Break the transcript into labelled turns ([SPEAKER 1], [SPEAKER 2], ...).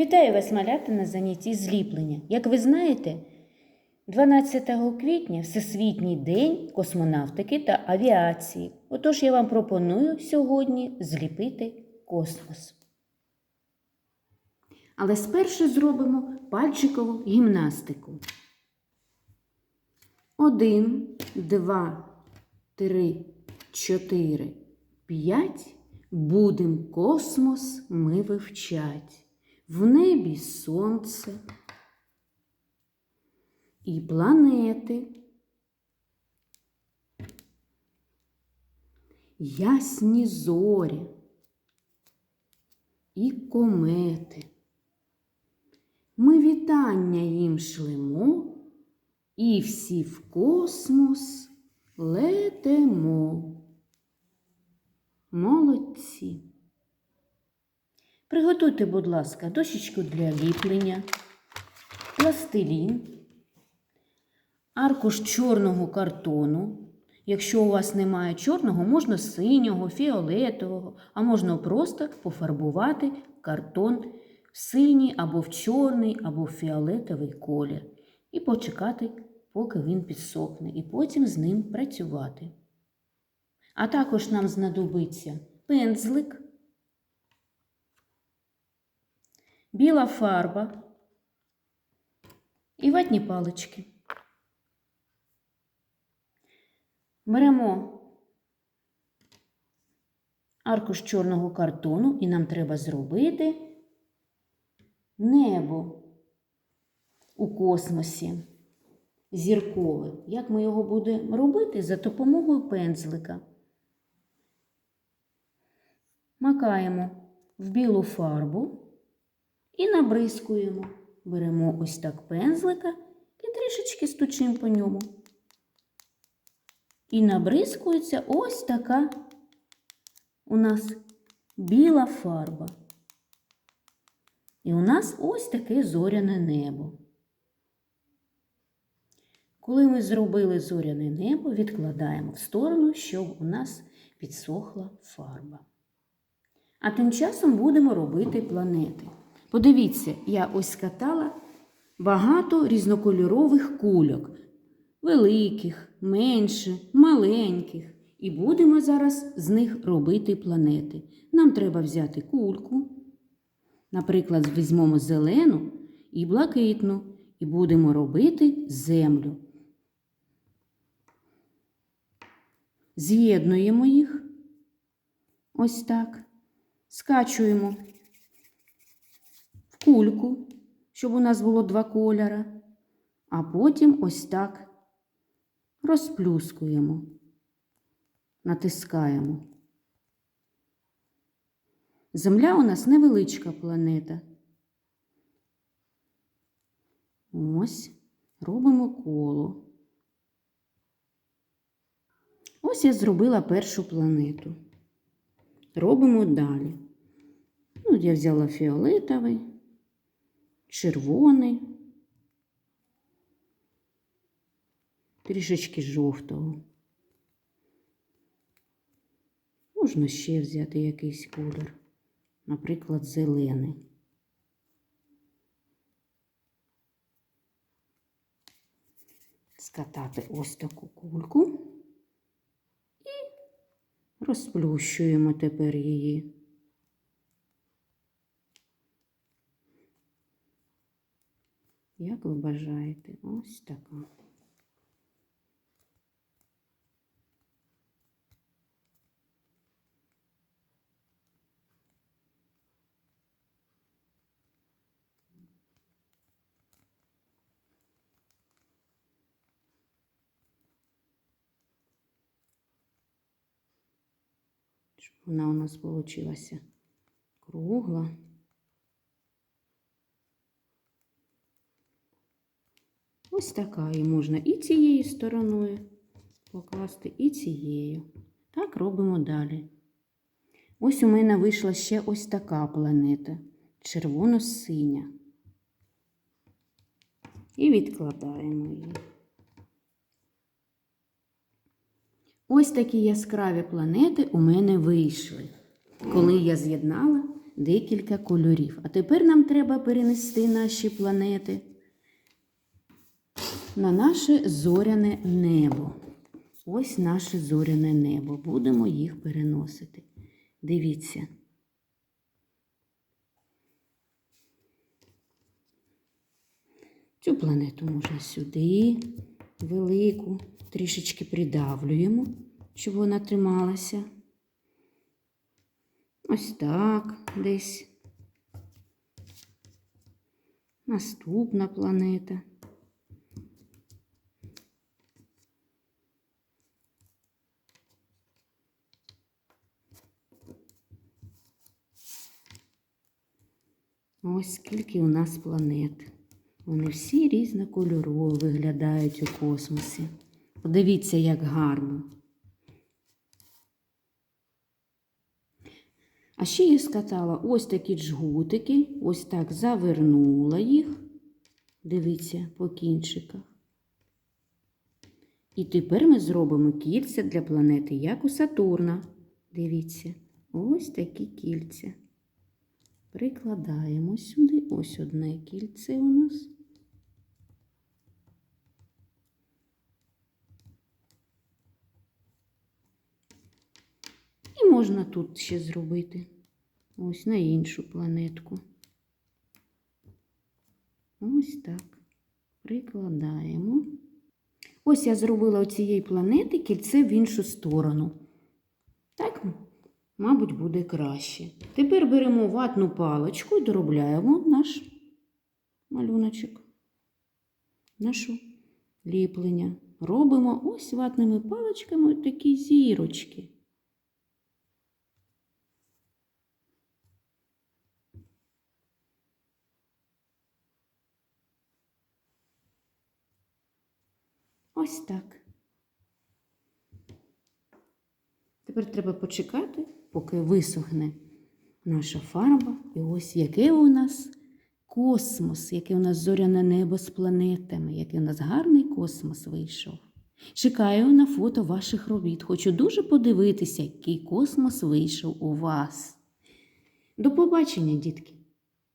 [SPEAKER 1] Вітаю вас, малята, на занятті зліплення. Як ви знаєте, 12 квітня Всесвітній день космонавтики та авіації. Отож я вам пропоную сьогодні зліпити космос. Але спершу зробимо пальчикову гімнастику. Один, два, три, чотири, п'ять. Будем космос ми вивчать. В небі сонце і планети. Ясні зорі і комети. Ми вітання їм шлемо і всі в космос летимо. Молодці. Приготуйте, будь ласка, дощечку для ліплення, пластилін, аркуш чорного картону. Якщо у вас немає чорного, можна синього, фіолетового, а можна просто пофарбувати картон в синій або в чорний, або в фіолетовий колір. І почекати, поки він підсохне, і потім з ним працювати. А також нам знадобиться пензлик, біла фарба і ватні палички. Беремо аркуш чорного картону і нам треба зробити небо у космосі зіркове. Як ми його будемо робити? За допомогою пензлика. Макаємо в білу фарбу і набризкуємо. Беремо ось так пензлика і трішечки стучимо по ньому. І набризкується ось така у нас біла фарба. І у нас ось таке зоряне небо. Коли ми зробили зоряне небо, відкладаємо в сторону, щоб у нас підсохла фарба. А тим часом будемо робити планети. Подивіться, я ось скатала багато різнокольорових кульок, великих, менше, маленьких. І будемо зараз з них робити планети. Нам треба взяти кульку, наприклад, візьмемо зелену і блакитну, і будемо робити землю. З'єднуємо їх ось так, скачуємо кульку, щоб у нас було два кольори, а потім ось так розплюскуємо, натискаємо. Земля у нас невеличка планета. Ось робимо коло. Ось я зробила першу планету. Робимо далі. Ну, я взяла фіолетовий, червоний, трішечки жовтого. Можна ще взяти якийсь колір, наприклад, зелений. Скатати ось таку кульку і розплющуємо тепер її. Як ви бажаєте? Ось така. Вона у нас получилася кругла. Ось така і можна і цією стороною покласти, і цією. Так робимо далі. Ось у мене вийшла ще ось така планета червоно-синя. І відкладаємо її. Ось такі яскраві планети у мене вийшли, коли я з'єднала декілька кольорів. А тепер нам треба перенести наші планети на наше зоряне небо. Ось наше зоряне небо. Будемо їх переносити. Дивіться. Цю планету можна сюди, велику, трішечки придавлюємо, щоб вона трималася. Ось так десь. Наступна планета. Ось скільки у нас планет. Вони всі різнокольорово виглядають у космосі. Подивіться, як гарно. А ще я скатала ось такі джгутики, ось так завернула їх. Дивіться по кінчиках. І тепер ми зробимо кільця для планети, як у Сатурна. Дивіться, ось такі кільця. Прикладаємо сюди ось одне кільце у нас. І можна тут ще зробити. Ось на іншу планетку. Ось так. Прикладаємо. Ось я зробила у цієї планети кільце в іншу сторону. Так, мабуть, буде краще. Тепер беремо ватну паличку і доробляємо наш малюночок, нашу ліплення. Робимо ось ватними паличками такі зірочки. Ось так. Тепер треба почекати, поки висохне наша фарба. І ось яке у нас космос, яке у нас зоряне небо з планетами, який у нас гарний космос вийшов. Чекаю на фото ваших робіт. Хочу дуже подивитися, який космос вийшов у вас. До побачення, дітки!